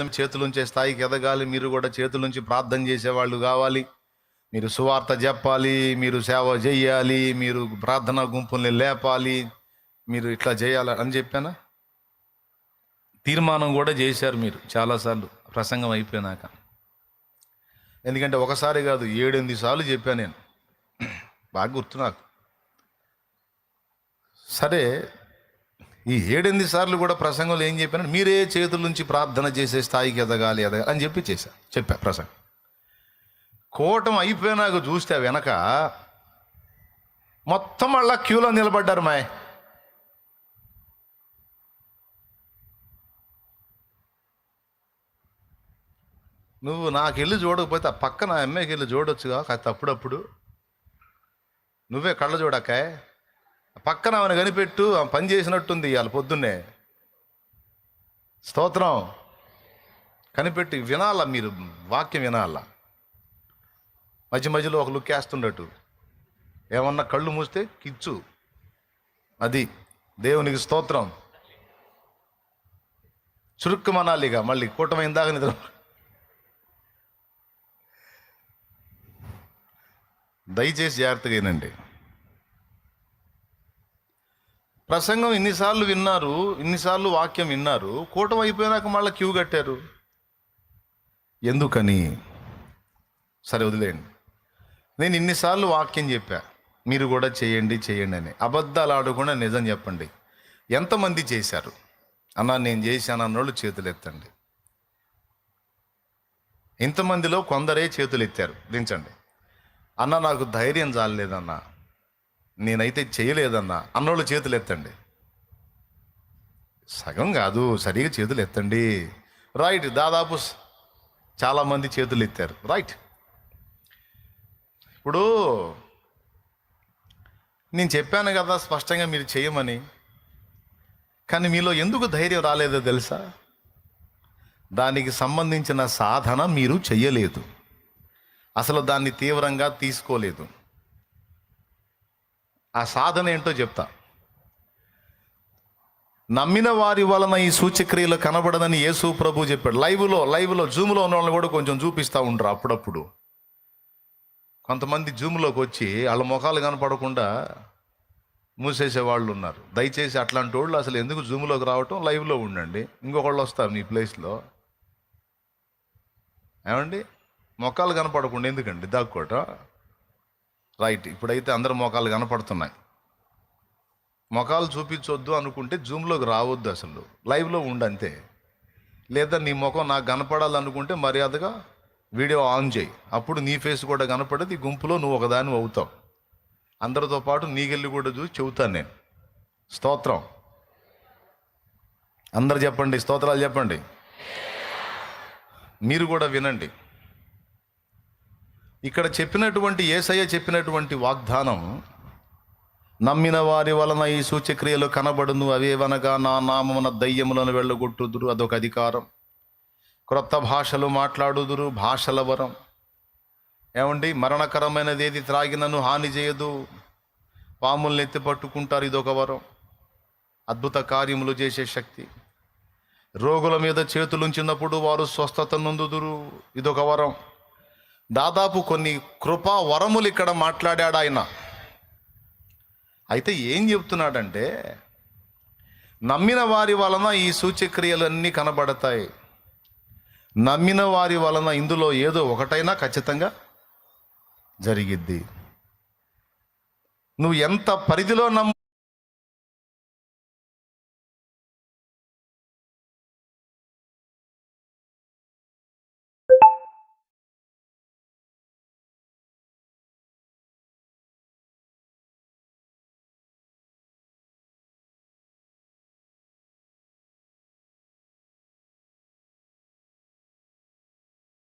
చేతులుంచే స్థాయికి ఎదగాలి. మీరు కూడా చేతులుంచి ప్రార్థన చేసేవాళ్ళు కావాలి. మీరు సువార్త చెప్పాలి మీరు సేవ చేయాలి మీరు ప్రార్థనా గుంపుల్ని లేపాలి మీరు ఇట్లా చేయాలి అని చెప్పానా? తీర్మానం కూడా చేశారు మీరు చాలాసార్లు. ప్రసంగం అయిపోయినాక. ఎందుకంటే ఒకసారి కాదు ఏడెనిమిది సార్లు చెప్పాను నేను. బాగా గుర్తు నాకు. సరే ఈ ఏడెనిమిది సార్లు కూడా ప్రసంగంలో ఏం చెప్పాను మీరే చేతుల నుంచి ప్రార్థన చేసే స్థాయికి ఎదగాలి ఎదగాలి అని చెప్పి చేశా. చెప్పా ప్రసంగం. కోటం అయిపోయినాక చూస్తే వెనక మొత్తం మళ్ళా క్యూలో నిలబడ్డారు మాయ్. నువ్వు నాకెళ్ళి చూడకపోతే ఆ పక్కన అమ్మాయికి వెళ్ళి చూడొచ్చుగా కాస్త అప్పుడప్పుడు నువ్వే కళ్ళ చూడక్కాయ్? పక్కన ఆమెను కనిపెట్టు ఆమె పని చేసినట్టుంది ఇవాళ పొద్దున్నే. స్తోత్రం. కనిపెట్టి వినాలా మీరు వాక్యం వినాలా? మధ్య మధ్యలో ఒక లుక్ వేస్తుండట్టు ఏమన్నా కళ్ళు మూస్తే కిచ్చు. అది దేవునికి స్తోత్రం. ఇక మళ్ళీ కూటమైన దాకా నిద్ర దయచేసి జాగ్రత్తగా ఏనండి ప్రసంగం ఇన్నిసార్లు విన్నారు ఇన్నిసార్లు వాక్యం విన్నారు కూటమి అయిపోయినాక మళ్ళీ క్యూ కట్టారు. ఎందుకని? సరే వదిలేయండి. నేను ఇన్నిసార్లు వాక్యం చెప్పా మీరు కూడా చేయండి చేయండి అని. అబద్ధాలు ఆడకుండా నిజం చెప్పండి. ఎంతమంది చేశారు? అన్నా నేను చేశాను అన్నోళ్ళు చేతులు ఎత్తండి. ఇంతమందిలో కొందరే చేతులు ఎత్తారు. దించండి. అన్న నాకు ధైర్యం చాలలేదన్నా. నేనైతే చేయలేదన్నా. అన్నోళ్ళు చేతులు ఎత్తండి సగం కాదు సరిగా చేతులు ఎత్తండి రైట్ దాదాపు చాలామంది చేతులు ఎత్తారు రైట్ ఇప్పుడు నేను చెప్పాను కదా స్పష్టంగా మీరు చేయమని. కానీ మీలో ఎందుకు ధైర్యం రాలేదో తెలుసా? దానికి సంబంధించిన సాధన మీరు చెయ్యలేదు. అసలు దాన్ని తీవ్రంగా తీసుకోలేదు. ఆ సాధన ఏంటో చెప్తా. నమ్మిన వారి వలన ఈ సూచక్రియలు కనబడదని యేసు ప్రభు చెప్పాడు. లైవ్లో లైవ్లో జూమ్లో ఉన్న వాళ్ళని కూడా కొంచెం చూపిస్తూ ఉండరు అప్పుడప్పుడు. కొంతమంది జూమ్లోకి వచ్చి వాళ్ళ ముఖాలు కనపడకుండా మూసేసే వాళ్ళు ఉన్నారు. దయచేసి అట్లాంటి వాళ్ళు అసలు ఎందుకు జూమ్లోకి రావటం? లైవ్లో ఉండండి. ఇంకొకళ్ళు వస్తారు మీ ప్లేస్లో. ఏమండి? మొక్కలు కనపడకుండా ఎందుకండి? దాక్కోట రైట్. ఇప్పుడైతే అందరి మొఖాలు కనపడుతున్నాయి. మొఖాలు చూపించొద్దు అనుకుంటే జూమ్లోకి రావద్దు అసలు. లైవ్లో ఉండంతే. లేదా నీ ముఖం నాకు కనపడాలనుకుంటే మర్యాదగా వీడియో ఆన్ చేయి. అప్పుడు నీ ఫేస్ కూడా కనపడదు ఈ గుంపులో నువ్వు ఒకదాని అవుతావు. అందరితో పాటు నీకెళ్ళి కూడా చూసి చెబుతాను నేను. స్తోత్రం. అందరు చెప్పండి స్తోత్రాలు చెప్పండి. మీరు కూడా వినండి. ఇక్కడ చెప్పినటువంటి ఏసయ్య చెప్పినటువంటి వాగ్దానం నమ్మిన వారి వలన ఈ సూచక్రియలు కనబడును అవేవనగా నా నామమున దయ్యములను వెళ్ళగొట్టుదురు అదొక అధికారం. క్రొత్త భాషలు మాట్లాడుదురు భాషల వరం. ఏమండి మరణకరమైనది ఏది త్రాగినను హాని చేయదు? పాముల్ని ఎత్తి పట్టుకుంటారు ఇదొక వరం. అద్భుత కార్యములు చేసే శక్తి. రోగుల మీద చేతులుంచినప్పుడు వారు స్వస్థత నొందుదురు ఇదొక వరం. దాదాపు కొన్ని కృపా వరములు ఇక్కడ మాట్లాడాడు ఆయన. అయితే ఏం చెప్తున్నాడంటే నమ్మిన వారి వలన ఈ సూచక్రియలన్నీ కనబడతాయి. నమ్మిన వారి వలన ఇందులో ఏదో ఒకటైనా ఖచ్చితంగా జరిగిద్ది. నువ్వు ఎంత పరిధిలో నమ్ము